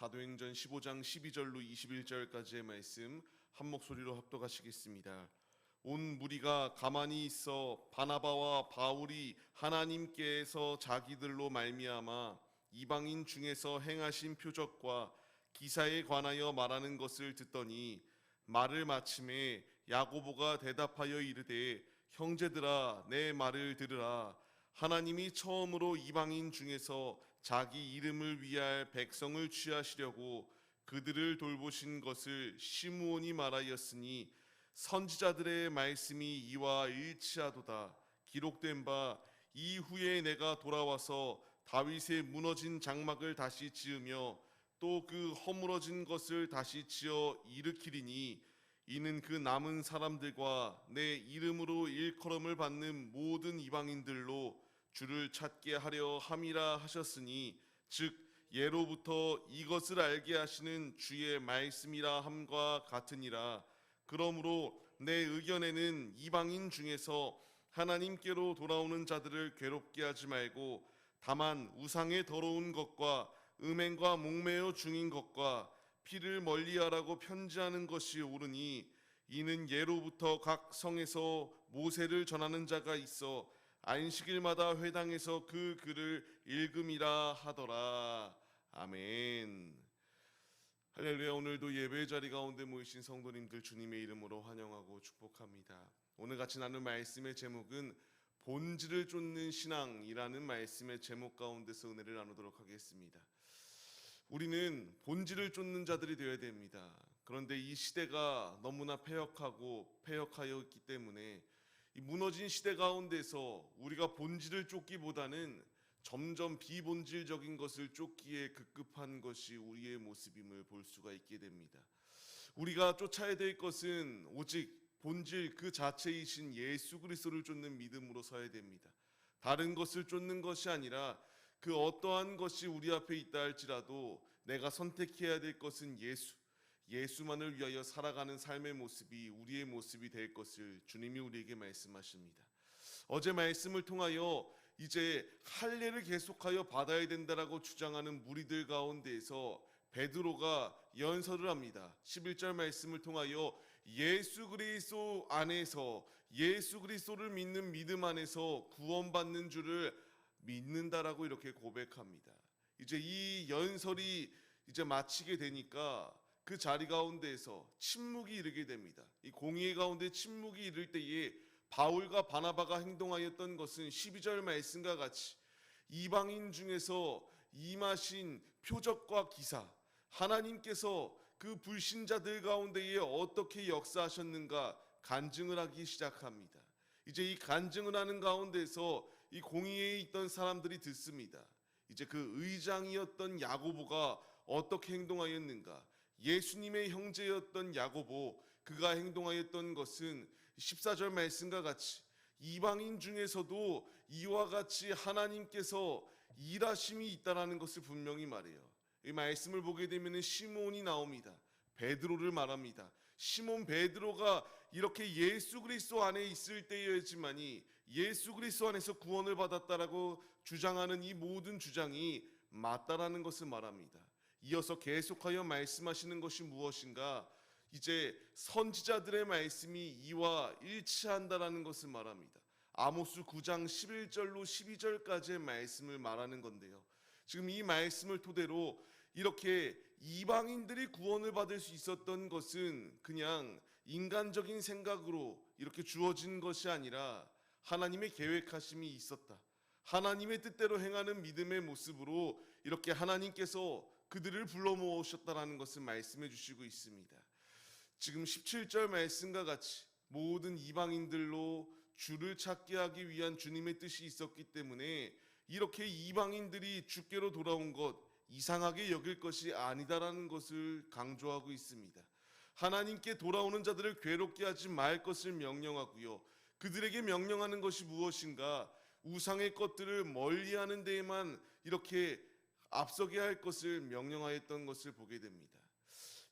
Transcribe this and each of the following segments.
사도행전 15장 12절로 21절까지의 말씀 한 목소리로 합독하시겠습니다. 온 무리가 가만히 있어 바나바와 바울이 하나님께서 자기들로 말미암아 이방인 중에서 행하신 표적과 기사에 관하여 말하는 것을 듣더니 말을 마침에 야고보가 대답하여 이르되 형제들아 내 말을 들으라 하나님이 처음으로 이방인 중에서 자기 이름을 위할 백성을 취하시려고 그들을 돌보신 것을 시므온이 말하였으니 선지자들의 말씀이 이와 일치하도다. 기록된 바 이후에 내가 돌아와서 다윗의 무너진 장막을 다시 지으며 또 그 허물어진 것을 다시 지어 일으키리니 이는 그 남은 사람들과 내 이름으로 일컬음을 받는 모든 이방인들로 주를 찾게 하려 함이라 하셨으니 즉 예로부터 이것을 알게 하시는 주의 말씀이라 함과 같으니라. 그러므로 내 의견에는 이방인 중에서 하나님께로 돌아오는 자들을 괴롭게 하지 말고 다만 우상의 더러운 것과 음행과 목매어 중인 것과 피를 멀리하라고 편지하는 것이 옳으니 이는 예로부터 각 성에서 모세를 전하는 자가 있어 안식일마다 회당에서 그 글을 읽음이라 하더라 아멘. 할렐루야 오늘도 예배 자리 가운데 모이신 성도님들 주님의 이름으로 환영하고 축복합니다. 오늘 같이 나눌 말씀의 제목은 본질을 쫓는 신앙이라는 말씀의 제목 가운데서 은혜를 나누도록 하겠습니다. 우리는 본질을 쫓는 자들이 되어야 됩니다. 그런데 이 시대가 너무나 폐역하고 폐역하여 있기 때문에 이 무너진 시대 가운데서 우리가 본질을 쫓기보다는 점점 비본질적인 것을 쫓기에 급급한 것이 우리의 모습임을 볼 수가 있게 됩니다. 우리가 쫓아야 될 것은 오직 본질 그 자체이신 예수 그리스도를 쫓는 믿음으로 서야 됩니다. 다른 것을 쫓는 것이 아니라 그 어떠한 것이 우리 앞에 있다 할지라도 내가 선택해야 될 것은 예수, 예수만을 위하여 살아가는 삶의 모습이 우리의 모습이 될 것을 주님이 우리에게 말씀하십니다. 어제 말씀을 통하여 이제 할례를 계속하여 받아야 된다라고 주장하는 무리들 가운데에서 베드로가 연설을 합니다. 11절 말씀을 통하여 예수 그리스도 안에서 예수 그리스도를 믿는 믿음 안에서 구원받는 줄을 믿는다라고 이렇게 고백합니다. 이제 이 연설이 이제 마치게 되니까 그 자리 가운데에서 침묵이 이르게 됩니다. 이 공의의 가운데 침묵이 이를 때에 바울과 바나바가 행동하였던 것은 12절 말씀과 같이 이방인 중에서 임하신 표적과 기사 하나님께서 그 불신자들 가운데에 어떻게 역사하셨는가 간증을 하기 시작합니다. 이제 이 간증을 하는 가운데서 이 공의에 있던 사람들이 듣습니다. 이제 그 의장이었던 야고보가 어떻게 행동하였는가? 예수님의 형제였던 야고보 그가 행동하였던 것은 14절 말씀과 같이 이방인 중에서도 이와 같이 하나님께서 일하심이 있다라는 것을 분명히 말해요. 이 말씀을 보게 되면 시몬이 나옵니다. 베드로를 말합니다. 시몬 베드로가 이렇게 예수 그리스도 안에 있을 때였지만이 예수 그리스도 안에서 구원을 받았다라고 주장하는 이 모든 주장이 맞다라는 것을 말합니다. 이어서 계속하여 말씀하시는 것이 무엇인가? 이제 선지자들의 말씀이 이와 일치한다라는 것을 말합니다. 아모스 9장 11절로 12절까지의 말씀을 말하는 건데요. 지금 이 말씀을 토대로 이렇게 이방인들이 구원을 받을 수 있었던 것은 그냥 인간적인 생각으로 이렇게 주어진 것이 아니라 하나님의 계획하심이 있었다. 하나님의 뜻대로 행하는 믿음의 모습으로 이렇게 하나님께서 그들을 불러 모으셨다라는 것을 말씀해 주시고 있습니다. 지금 17절 말씀과 같이 모든 이방인들로 주를 찾게 하기 위한 주님의 뜻이 있었기 때문에 이렇게 이방인들이 주께로 돌아온 것 이상하게 여길 것이 아니다라는 것을 강조하고 있습니다. 하나님께 돌아오는 자들을 괴롭게 하지 말 것을 명령하고요. 그들에게 명령하는 것이 무엇인가? 우상의 것들을 멀리 하는 데에만 이렇게 앞서게 할 것을 명령하였던 것을 보게 됩니다.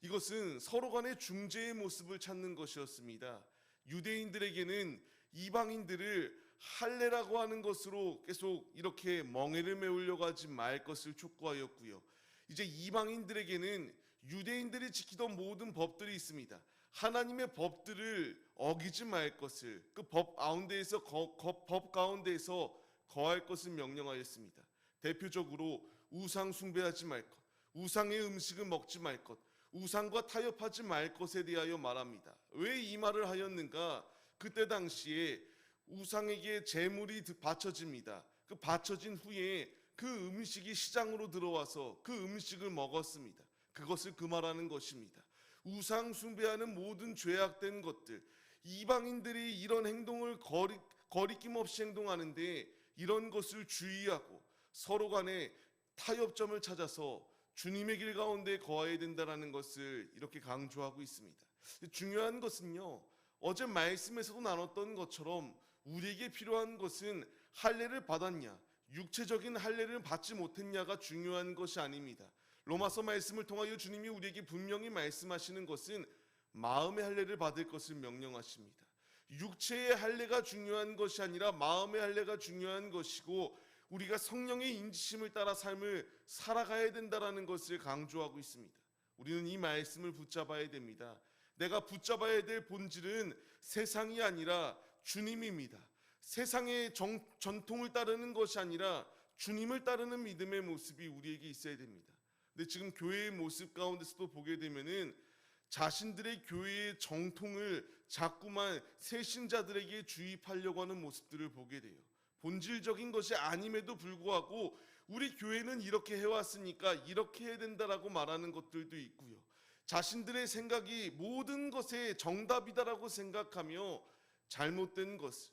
이것은 서로 간의 중재의 모습을 찾는 것이었습니다. 유대인들에게는 이방인들을 할례라고 하는 것으로 계속 이렇게 멍해를 메우려고 하지 말 것을 촉구하였고요. 이제 이방인들에게는 유대인들이 지키던 모든 법들이 있습니다. 하나님의 법들을 어기지 말 것을 그 법 가운데에서 거- 거- 법 가운데에서 거할 것을 명령하였습니다. 대표적으로 우상 숭배하지 말 것, 우상의 음식을 먹지 말 것, 우상과 타협하지 말 것에 대하여 말합니다. 왜 이 말을 하였는가? 그때 당시에 우상에게 재물이 드- 바쳐집니다. 그 바쳐진 후에 그 음식이 시장으로 들어와서 그 음식을 먹었습니다. 그것을 금하라는 것입니다. 우상 숭배하는 모든 죄악된 것들, 이방인들이 이런 행동을 거리, 거리낌 없이 행동하는데 이런 것을 주의하고 서로 간에 타협점을 찾아서 주님의 길 가운데 거해야 된다라는 것을 이렇게 강조하고 있습니다. 중요한 것은요. 어제 말씀에서도 나눴던 것처럼 우리에게 필요한 것은 할례를 받았냐, 육체적인 할례를 받지 못했냐가 중요한 것이 아닙니다. 로마서 말씀을 통하여 주님이 우리에게 분명히 말씀하시는 것은 마음의 할례를 받을 것을 명령하십니다. 육체의 할례가 중요한 것이 아니라 마음의 할례가 중요한 것이고 우리가 성령의 인지심을 따라 삶을 살아가야 된다라는 것을 강조하고 있습니다. 우리는 이 말씀을 붙잡아야 됩니다. 내가 붙잡아야 될 본질은 세상이 아니라 주님입니다. 세상의 정, 전통을 따르는 것이 아니라 주님을 따르는 믿음의 모습이 우리에게 있어야 됩니다. 근데 지금 교회의 모습 가운데서도 보게 되면은 자신들의 교회의 정통을 자꾸만 새신자들에게 주입하려고 하는 모습들을 보게 돼요. 본질적인 것이 아님에도 불구하고 우리 교회는 이렇게 해왔으니까 이렇게 해야 된다라고 말하는 것들도 있고요. 자신들의 생각이 모든 것에 정답이다라고 생각하며 잘못된 것을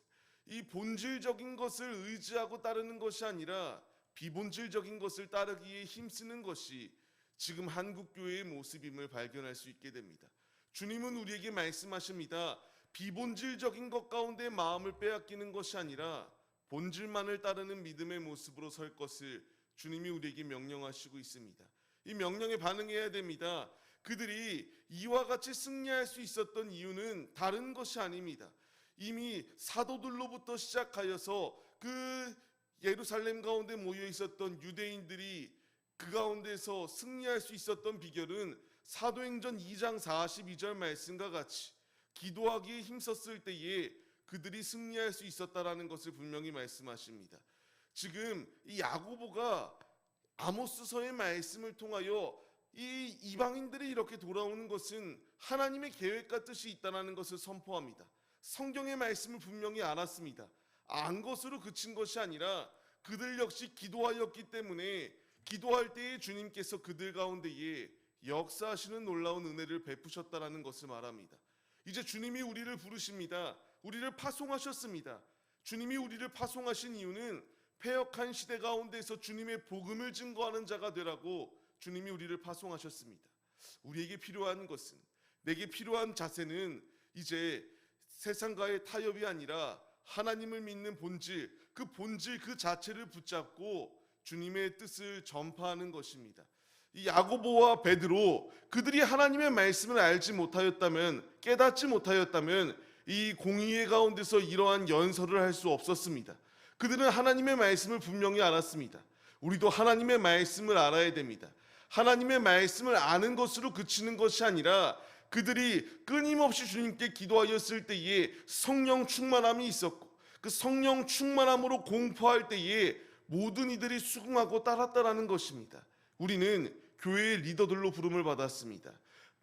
이 본질적인 것을 의지하고 따르는 것이 아니라 비본질적인 것을 따르기에 힘쓰는 것이 지금 한국 교회의 모습임을 발견할 수 있게 됩니다. 주님은 우리에게 말씀하십니다. 비본질적인 것 가운데 마음을 빼앗기는 것이 아니라 본질만을 따르는 믿음의 모습으로 설 것을 주님이 우리에게 명령하시고 있습니다. 이 명령에 반응해야 됩니다. 그들이 이와 같이 승리할 수 있었던 이유는 다른 것이 아닙니다. 이미 사도들로부터 시작하여서 그 예루살렘 가운데 모여 있었던 유대인들이 그 가운데서 승리할 수 있었던 비결은 사도행전 2장 42절 말씀과 같이 기도하기에 힘썼을 때에 그들이 승리할 수 있었다라는 것을 분명히 말씀하십니다. 지금 이 야고보가 아모스서의 말씀을 통하여 이 이방인들이 이렇게 돌아오는 것은 하나님의 계획과 뜻이 있다는 것을 선포합니다. 성경의 말씀을 분명히 알았습니다. 안 것으로 그친 것이 아니라 그들 역시 기도하였기 때문에 기도할 때에 주님께서 그들 가운데에 역사하시는 놀라운 은혜를 베푸셨다라는 것을 말합니다. 이제 주님이 우리를 부르십니다. 우리를 파송하셨습니다. 주님이 우리를 파송하신 이유는 폐역한 시대 가운데서 주님의 복음을 증거하는 자가 되라고 주님이 우리를 파송하셨습니다. 우리에게 필요한 것은 내게 필요한 자세는 이제 세상과의 타협이 아니라 하나님을 믿는 본질, 그 본질 그 자체를 붙잡고 주님의 뜻을 전파하는 것입니다. 이 야고보와 베드로 그들이 하나님의 말씀을 알지 못하였다면 깨닫지 못하였다면 이 공의의 가운데서 이러한 연설을 할 수 없었습니다. 그들은 하나님의 말씀을 분명히 알았습니다. 우리도 하나님의 말씀을 알아야 됩니다. 하나님의 말씀을 아는 것으로 그치는 것이 아니라 그들이 끊임없이 주님께 기도하였을 때에 성령 충만함이 있었고 그 성령 충만함으로 공포할 때에 모든 이들이 수긍하고 따랐다라는 것입니다. 우리는 교회의 리더들로 부름을 받았습니다.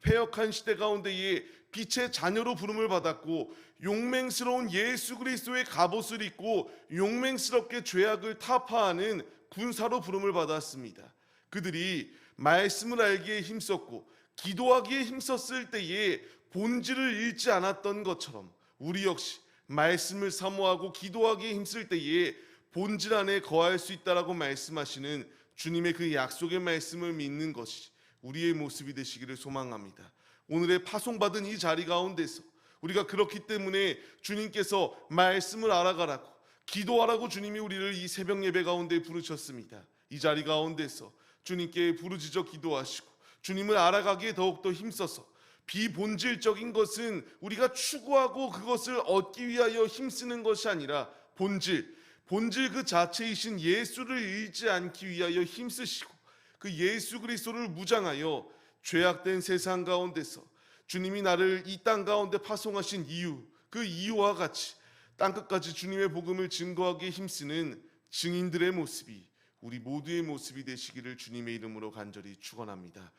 폐역한 시대 가운데에 빛의 자녀로 부름을 받았고 용맹스러운 예수 그리스도의 갑옷을 입고 용맹스럽게 죄악을 타파하는 군사로 부름을 받았습니다. 그들이 말씀을 알기에 힘썼고 기도하기에 힘썼을 때에 본질을 잃지 않았던 것처럼 우리 역시 말씀을 사모하고 기도하기에 힘쓸 때에 본질 안에 거할 수 있다라고 말씀하시는 주님의 그 약속의 말씀을 믿는 것이 우리의 모습이 되시기를 소망합니다. 오늘의 파송받은 이 자리 가운데서 우리가 그렇기 때문에 주님께서 말씀을 알아가라고 기도하라고 주님이 우리를 이 새벽 예배 가운데 부르셨습니다. 이 자리 가운데서 주님께 부르짖어 기도하시고 주님을 알아가기에 더욱더 힘써서 비본질적인 것은 우리가 추구하고 그것을 얻기 위하여 힘쓰는 것이 아니라 본질, 본질 그 자체이신 예수를 잃지 않기 위하여 힘쓰시고 그 예수 그리스도를 무장하여 죄악된 세상 가운데서 주님이 나를 이 땅 가운데 파송하신 이유 그 이유와 같이 땅 끝까지 주님의 복음을 증거하기에 힘쓰는 증인들의 모습이 우리 모두의 모습이 되시기를 주님의 이름으로 간절히 축원합니다.